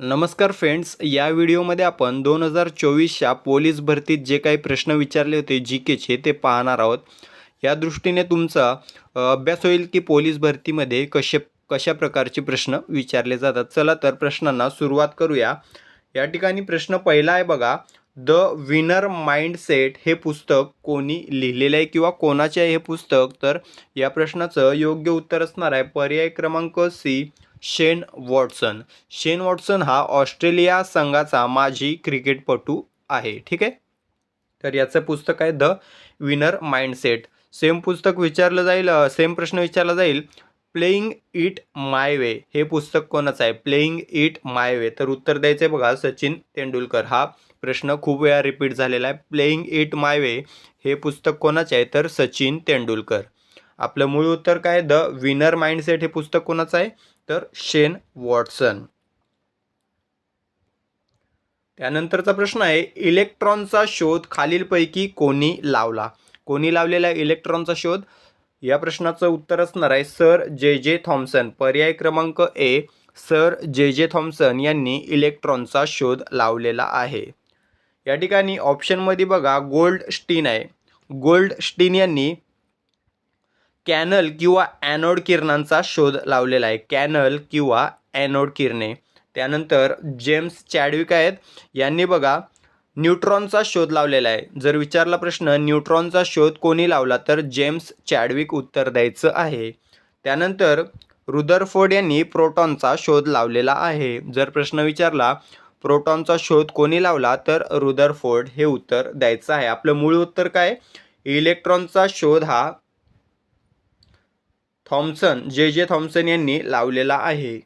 नमस्कार फ्रेंड्स या व्हिडिओमध्ये आपण दोन हजार चोवीसच्या पोलीस भरतीत जे काही प्रश्न विचारले होते जी केचे ते पाहणार आहोत. या दृष्टीने तुमचा अभ्यास होईल की पोलीस भरतीमध्ये कसे कशा प्रकारचे प्रश्न विचारले जातात. चला तर प्रश्नांना सुरुवात करूया. या ठिकाणी प्रश्न पहिला आहे बघा द विनर माइंडसेट हे पुस्तक कोणी लिहिलेलं आहे किंवा कोणाचे आहे हे पुस्तक? तर या प्रश्नाचं योग्य उत्तर असणार आहे. पर्याय क्रमांक सी शेन वॉटसन. शेन वॉटसन हा ऑस्ट्रेलिया संघाचा माजी क्रिकेटपटू आहे. ठीक आहे? तर याचं पुस्तक आहे द विनर माइंडसेट. सेम पुस्तक विचारलं जाईल सेम प्रश्न विचारला जाईल. Playing it my way. हे पुस्तक कोणाचं आहे? Playing it my way. तर उत्तर द्यायचं आहे बघा सचिन तेंडुलकर. हा प्रश्न खूप वेळा रिपीट झालेला आहे. Playing it my way. हे पुस्तक कोणाचं आहे? तर सचिन तेंडुलकर. आपलं मूळ उत्तर काय द विनर माइंडसेट हे पुस्तक कोणाचं आहे? तर शेन वॉटसन. त्यानंतरचा प्रश्न आहे इलेक्ट्रॉनचा शोध खालीलपैकी कोणी लावला? कोणी लावलेला इलेक्ट्रॉनचा शोध? या प्रश्नाचं उत्तर असणार आहे सर जे जे थॉम्सन. पर्याय क्रमांक ए सर जे जे थॉम्सन यांनी इलेक्ट्रॉनचा शोध लावलेला आहे. या ठिकाणी ऑप्शनमध्ये बघा गोल्ड स्टीन आहे. गोल्ड स्टीन यांनी कॅनल किंवा ॲनोड किरणांचा शोध लावलेला आहे. कॅनल किंवा ॲनोड किरणे. त्यानंतर जेम्स चॅडविक आहेत. यांनी बघा न्यूट्रॉनचा शोध लावलेला आहे. जर विचारला प्रश्न न्यूट्रॉनचा शोध कोणी लावला? तर जेम्स चॅडविक उत्तर द्यायचं आहे. त्यानंतर रुदरफोर्ड यांनी प्रोटॉनचा शोध लावलेला आहे. जर प्रश्न विचारला प्रोटॉनचा शोध कोणी लावला? तर रुदरफोर्ड हे उत्तर द्यायचं आहे. आपलं मूळ उत्तर काय? इलेक्ट्रॉनचा शोध हा थॉम्सन जे जे थॉम्सन यांनी लावलेला आहे.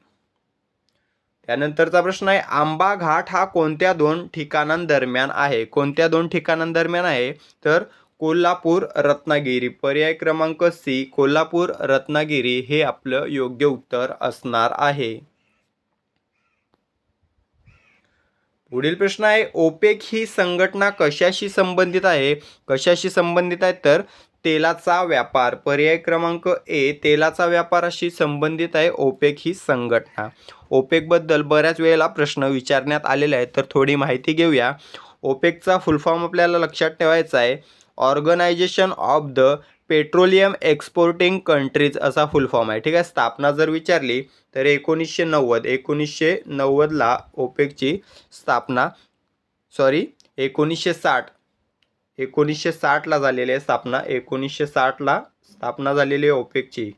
त्यानंतरचा प्रश्न आहे आंबा घाट हा कोणत्या दोन ठिकाणांदरम्यान आहे? कोणत्या दोन ठिकाणांदरम्यान आहे? तर कोल्हापूर रत्नागिरी. पर्याय क्रमांक सी कोल्हापूर रत्नागिरी हे आपलं योग्य उत्तर असणार आहे. पुढील प्रश्न आहे ओपेक ही संघटना कशाशी संबंधित आहे? कशाशी संबंधित आहे? तर तेलाचा व्यापार. पर्याय क्रमांक ए तेलाचा व्यापाराशी संबंधित आहे ओपेक ही संघटना. ओपेकबद्दल बऱ्याच वेळेला प्रश्न विचारण्यात आलेले आहेत तर थोडी माहिती घेऊया. ओपेकचा फुल फॉर्म आपल्याला लक्षात ठेवायचा आहे. Organisation of the petroleum exporting countries असा फुल फॉर्म आहे. ठीक आहे स्थापना जर विचारली तर एकोणीसशे नव्वद एकोणीसशे नव्वदला ओपेकची स्थापना सॉरी एकोणीसशे साठ एकोणीसशे साठला झालेली आहे स्थापना. एकोणीसशे साठला स्थापना झालेली आहे ओपेकची.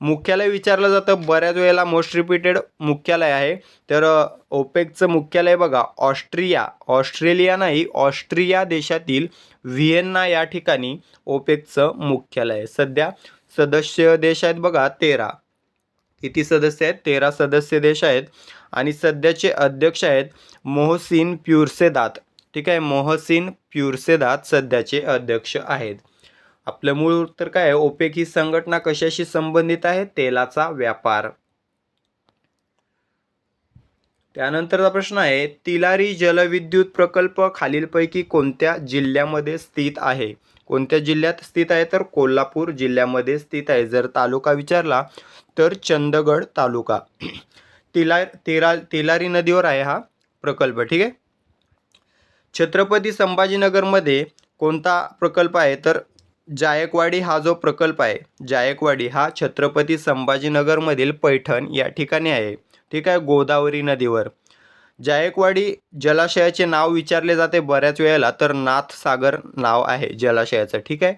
मुख्यालय विचारलं जातं बऱ्याच वेळेला मोस्ट रिपीटेड मुख्यालय आहे. तर ओपेकचं मुख्यालय बघा ऑस्ट्रिया. ऑस्ट्रेलिया नाही ऑस्ट्रिया देशातील व्हिएन्ना या ठिकाणी ओपेकचं मुख्यालय आहे. सध्या सदस्य देश आहेत बघा तेरा. किती सदस्य आहेत? तेरा सदस्य देश आहेत. आणि सध्याचे अध्यक्ष आहेत मोहसिन प्युरसेदात. ठीक आहे मोहसिन प्युरसेदात सध्याचे अध्यक्ष आहेत. आपलं मूळ उत्तर काय आहे? ओपेक ही संघटना कशाशी संबंधित आहे? तेलाचा व्यापार. त्यानंतरचा प्रश्न आहे तिलारी जलविद्युत प्रकल्प खालीलपैकी कोणत्या जिल्ह्यामध्ये स्थित आहे? कोणत्या जिल्ह्यात स्थित आहे? तर कोल्हापूर जिल्ह्यामध्ये स्थित आहे. जर तालुका विचारला तर चंदगड तालुका. तिला तिरा तिलारी नदीवर आहे हा प्रकल्प. ठीक आहे? छत्रपती संभाजीनगरमध्ये कोणता प्रकल्प आहे? तर जायकवाडी हा जो प्रकल्प आहे जायकवाडी हा छत्रपती संभाजीनगरमधील पैठण या ठिकाणी आहे. ठीक आहे गोदावरी नदीवर. जायकवाडी जलाशयाचे नाव विचारले जाते बऱ्याच वेळेला तर नाथसागर नाव आहे जलाशयाचं. ठीक आहे?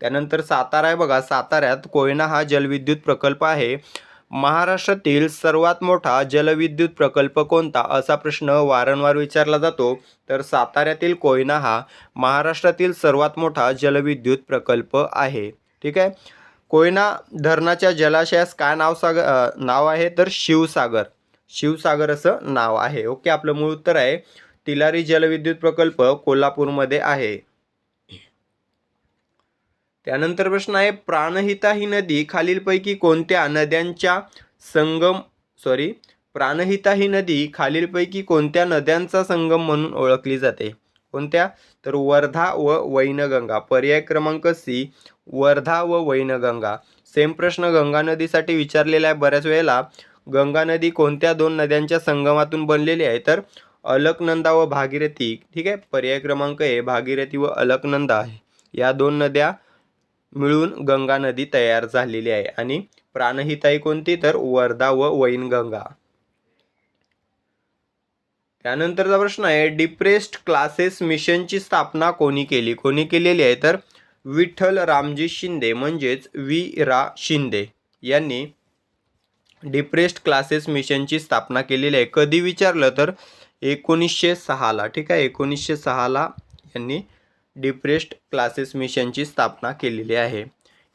त्यानंतर सातारा आहे बघा साताऱ्यात कोयना हा जलविद्युत प्रकल्प आहे. महाराष्ट्रातील सर्वात मोठा जलविद्युत प्रकल्प कोणता? असा प्रश्न वारंवार विचारला जातो. तर साताऱ्यातील कोयना हा महाराष्ट्रातील सर्वात मोठा जलविद्युत प्रकल्प आहे. ठीक आहे? कोयना धरणाच्या जलाशयास काय नाव सागर नाव आहे? तर शिवसागर. शिवसागर असं नाव आहे. ओके आपलं मूळ उत्तर आहे. तिलारी जलविद्युत प्रकल्प कोल्हापूरमध्ये आहे. त्यानंतर प्रश्न आहे प्राणहिता ही नदी खालीलपैकी कोणत्या नद्यांच्या संगम सॉरी प्राणहिता ही नदी खालीलपैकी कोणत्या नद्यांचा संगम म्हणून ओळखली जाते? कोणत्या? तर वर्धा व वैनगंगा. पर्याय क्रमांक सी वर्धा व वैनगंगा. सेम प्रश्न गंगा नदीसाठी विचारलेला आहे बऱ्याच वेळेला. गंगा नदी कोणत्या दोन नद्यांच्या संगमातून बनलेली आहे? तर अलकनंदा व भागीरथी. ठीक आहे? पर्याय क्रमांक आहे भागीरथी व अलकनंदा या दोन नद्या मिळून गंगा नदी तयार झालेली आहे आणि प्राणहिताई कोणती? तर वर्धा व वैनगंगा. त्यानंतरचा प्रश्न आहे डिप्रेस्ड क्लासेस मिशनची स्थापना कोणी केली? कोणी केलेली आहे? तर विठ्ठल रामजी शिंदे म्हणजेच वी रा शिंदे यांनी डिप्रेस्ड क्लासेस मिशनची स्थापना केलेली आहे. कधी विचारलं तर एकोणीसशे सहाला ठीक आहे? एकोणीसशे सहाला यांनी डिप्रेस्ड क्लासेस मिशनची स्थापना केलेली आहे.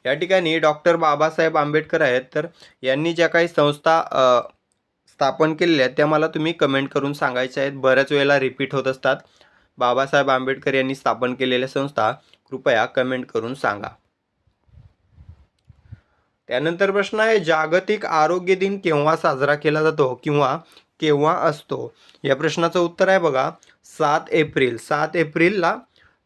या ठिकाणी डॉक्टर बाबासाहेब आंबेडकर आहेत. तर यांनी ज्या काही संस्था स्थापन केलेल्या आहेत त्या मला तुम्ही कमेंट करून सांगायच्या आहेत. बऱ्याच वेळेला रिपीट होत असतात. बाबासाहेब आंबेडकर यांनी स्थापन केलेल्या संस्था कृपया कमेंट करून सांगा. त्यानंतर प्रश्न आहे जागतिक आरोग्य दिन केव्हा साजरा केला जातो किंवा केव्हा असतो? या प्रश्नाचं उत्तर आहे बघा सात एप्रिल. सात एप्रिलला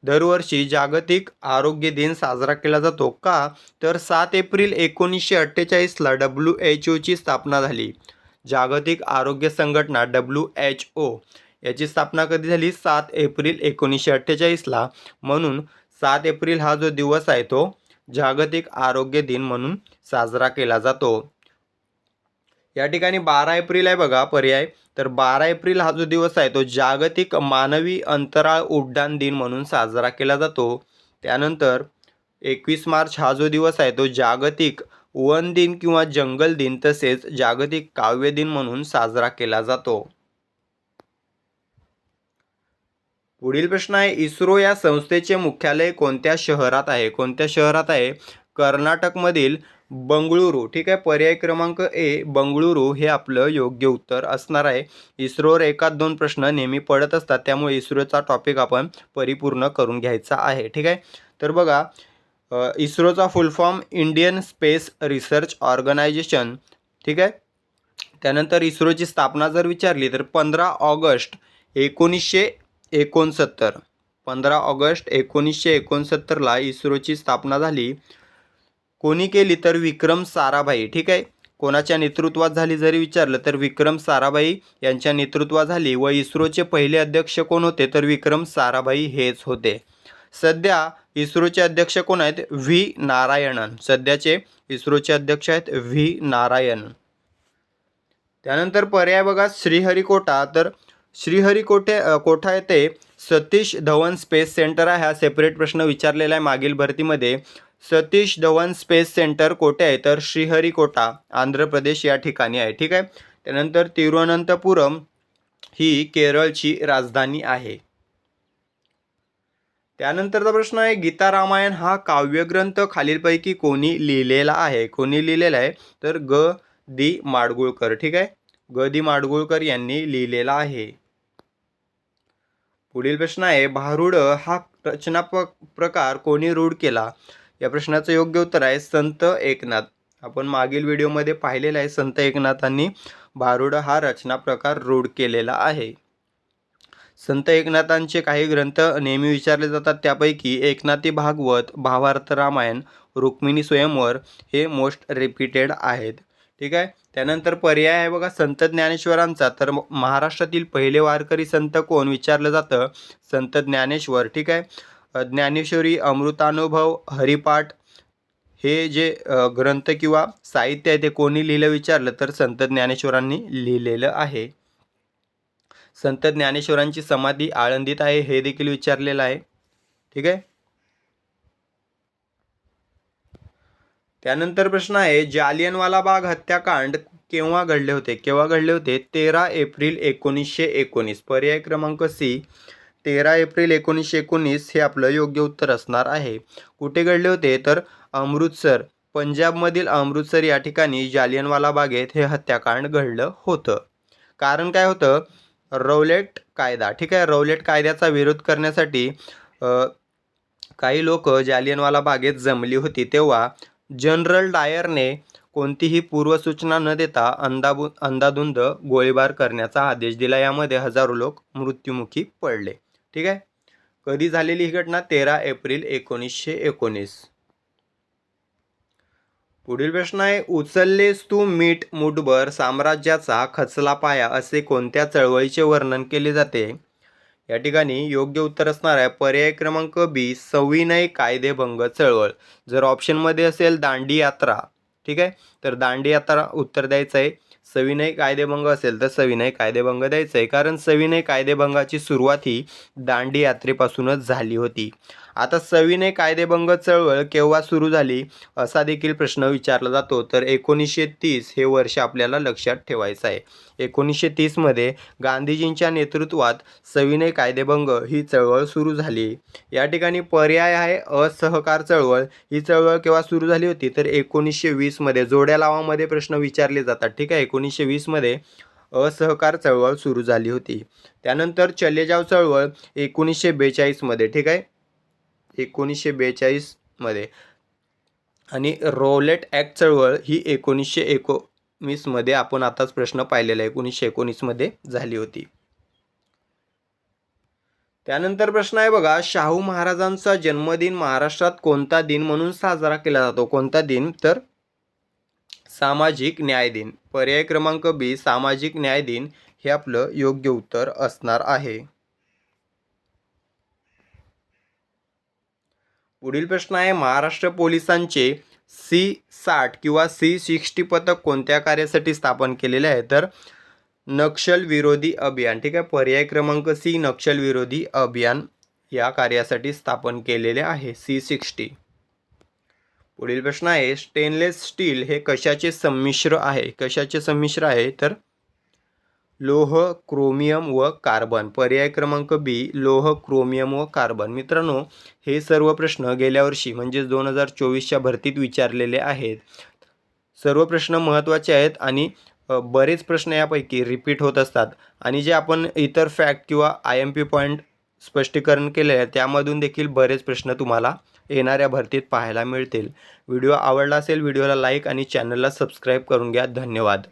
दरवर्षी जागतिक आरोग्य दिन साजरा केला जातो का? तर सात एप्रिल एकोणीसशे अठ्ठेचाळीसला डब्ल्यू एच ओची स्थापना झाली. जागतिक आरोग्य संघटना डब्ल्यू एच ओ याची स्थापना कधी झाली? सात एप्रिल एकोणीसशे अठ्ठेचाळीसला म्हणून सात एप्रिल हा जो दिवस आहे तो जागतिक आरोग्य दिन म्हणून साजरा केला जातो. या ठिकाणी बारा एप्रिल आहे बघा पर्याय. तर बारा एप्रिल हा जो दिवस आहे तो जागतिक मानवी अंतराळ उड्डाण दिन म्हणून साजरा केला जातो. त्यानंतर एकवीस मार्च हा जो दिवस आहे तो जागतिक वन दिन किंवा जंगल दिन तसेच जागतिक काव्य दिन म्हणून साजरा केला जातो. पुढील प्रश्न आहे इस्रो या संस्थेचे मुख्यालय कोणत्या शहरात आहे? कोणत्या शहरात आहे? कर्नाटकमधील बंगळुरू. ठीक आहे पर्याय क्रमांक ए बंगळुरू हे आपलं योग्य उत्तर असणार आहे. इस्रोवर एकाच दोन प्रश्न नेहमी पडत असतात त्यामुळे इस्रोचा टॉपिक आपण परिपूर्ण करून घ्यायचा आहे. ठीक आहे? तर बघा इस्रोचा full form Indian space research organisation ठीक आहे? त्यानंतर इस्रोची स्थापना जर विचारली तर पंधरा ऑगस्ट एकोणीसशे एकोणसत्तर. पंधरा ऑगस्ट एकोणीसशे एकोणसत्तरला इस्रोची स्थापना झाली. कोणी केली तर विक्रम साराभाई ठीक आहे? कोणाच्या नेतृत्वात झाली जरी विचारलं तर विक्रम साराभाई यांच्या नेतृत्वात झाली व इस्रोचे पहिले अध्यक्ष कोण होते तर विक्रम साराभाई हेच होते. सध्या इस्रोचे अध्यक्ष कोण आहेत? व्ही. नारायणन. सध्याचे इस्रोचे अध्यक्ष आहेत व्ही. नारायण. त्यानंतर पर्याय बघा श्रीहरिकोटा. तर श्रीहरिकोटे कोठा येथे सतीश धवन स्पेस सेंटर आहे हा सेपरेट प्रश्न विचारलेला आहे मागील भरतीमध्ये. सतीश धवन स्पेस सेंटर कोठे आहे? तर श्रीहरिकोटा आंध्र प्रदेश या ठिकाणी आहे ठीक आहे? त्यानंतर तिरुअनंतपुरम ही केरळची राजधानी आहे. त्यानंतरचा प्रश्न आहे गीता रामायण हा काव्यग्रंथ खालीलपैकी कोणी लिहिलेला आहे? कोणी लिहिलेला आहे? तर ग. दी. माडगुळकर ठीक आहे? ग. दी. माडगुळकर यांनी लिहिलेला आहे. पुढील प्रश्न आहे भारुड हा रचना प्रकार कोणी रूढ केला? या प्रश्नाचं योग्य उत्तर आहे संत एकनाथ. आपण मागील व्हिडिओमध्ये पाहिलेलं आहे संत एकनाथांनी भारुड हा रचना प्रकार रूढ केलेला आहे. संत एकनाथांचे काही ग्रंथ नेहमी विचारले जातात. त्यापैकी एकनाथी भागवत भावार्थ रामायण रुक्मिणी स्वयंवर हे मोस्ट रिपीटेड आहेत. ठीक आहे? त्यानंतर पर्याय आहे बघा संत ज्ञानेश्वरांचा. तर म- महाराष्ट्रातील पहिले वारकरी संत कोण? विचारलं जातं. संत ज्ञानेश्वर. ठीक आहे? ज्ञानेश्वरी अमृतानुभव हरिपाठ हे जे ग्रंथ किंवा साहित्य आहे ते कोणी लिहिलं विचारलं तर संत ज्ञानेश्वरांनी लिहिलेलं आहे. संत ज्ञानेश्वरांची समाधी आळंदीत आहे हे देखील विचारलेलं आहे. ठीक आहे? त्यानंतर प्रश्न आहे जालियनवाला बाग हत्याकांड केव्हा घडले होते? केव्हा घडले होते? तेरा एप्रिल एकोणीसशे एकोणीस. पर्याय क्रमांक सी तेरा एप्रिल एकोणीसशे एकोणीस हे आपलं योग्य उत्तर असणार आहे. कुठे घडले होते? तर अमृतसर. पंजाबमधील अमृतसर या ठिकाणी जालियनवाला बागेत हे हत्याकांड घडलं होतं. कारण काय होतं? रौलेट कायदा. ठीक आहे? रौलेट कायद्याचा विरोध करण्यासाठी काही लोक जालियनवाला बागेत जमली होती. तेव्हा जनरल डायरने कोणतीही पूर्वसूचना न देता अंदाबु अंदाधुंद गोळीबार करण्याचा आदेश दिला. यामध्ये हजारो लोक मृत्युमुखी पडले. ठीक आहे? कधी झालेली ही घटना? तेरा एप्रिल एकोणीसशे एकोणीस. पुढील प्रश्न आहे उचललेस तू मीठ मुठभर साम्राज्याचा खचला पाया असे कोणत्या चळवळीचे वर्णन केले जाते? या ठिकाणी योग्य उत्तर असणार आहे पर्याय क्रमांक बी सविनय कायदेभंग चळवळ. जर ऑप्शनमध्ये असेल दांडी यात्रा ठीक आहे? तर दांडी यात्रा उत्तर द्यायचं आहे. सविनय कायदेभंग असेल तर सविनय कायदेभंग द्यायचं आहे कारण सविनय कायदेभंगाची सुरुवात ही दांडी यात्रेपासूनच झाली होती. आता सविनय कायदेभंग चळवळ केव्हा सुरू झाली असा देखील प्रश्न विचारला जातो. तर एकोणीसशे तीस हे वर्ष आपल्याला लक्षात ठेवायचं आहे. एकोणीसशे तीसमध्ये गांधीजींच्या नेतृत्वात सविनय कायदेभंग ही चळवळ सुरू झाली. या ठिकाणी पर्याय आहे असहकार चळवळ. ही चळवळ केव्हा सुरू झाली होती? तर एकोणीसशे वीसमध्ये जोड्या लावामध्ये प्रश्न विचारले जातात. ठीक आहे एकोणीसशे वीसमध्ये असहकार चळवळ सुरू झाली होती. त्यानंतर चले जाव चळवळ एकोणीसशे बेचाळीसमध्ये ठीक आहे? एकोणीसशे बेचाळीसमध्ये आणि रोलेट ॲक्ट चळवळ ही एकोणीसशे एकोणीसमध्ये आपण आताच प्रश्न पाहिलेला आहे. एकोणीसशे एकोणीसमध्ये झाली होती. त्यानंतर प्रश्न आहे बघा शाहू महाराजांचा जन्मदिन महाराष्ट्रात कोणता दिन म्हणून साजरा केला जातो? कोणता दिन? तर सामाजिक न्याय दिन. पर्याय क्रमांक बी सामाजिक न्याय दिन हे आपलं योग्य उत्तर असणार आहे. पुढील प्रश्न आहे महाराष्ट्र पोलिसांचे सी साठ किंवा सी सिक्स्टी पथक कोणत्या कार्यासाठी स्थापन केलेले आहे? तर नक्षल विरोधी अभियान ठीक आहे? पर्याय क्रमांक सी नक्षल विरोधी अभियान या कार्यासाठी स्थापन केलेले आहे सी सिक्स्टी. पुढील प्रश्न आहे स्टेनलेस स्टील हे कशाचे संमिश्र आहे? कशाचे संमिश्र आहे? तर लोह क्रोमियम व कार्बन. पर्याय क्रमांक बी लोह क्रोमियम व कार्बन. मित्रांनो हे सर्व प्रश्न गेल्या वर्षी म्हणजेच दोन हजार चोवीसच्या भरतीत विचारलेले आहेत. सर्व प्रश्न महत्त्वाचे आहेत आणि बरेच प्रश्न यापैकी रिपीट होत असतात. आणि जे आपण इतर फॅक्ट किंवा आय एम पी पॉईंट स्पष्टीकरण केले आहे त्यामधून देखील बरेच प्रश्न तुम्हाला येणाऱ्या भरतीत पाहायला मिळतील. व्हिडिओ आवडला असेल व्हिडिओला लाईक आणि चॅनलला सबस्क्राईब करून घ्या. धन्यवाद.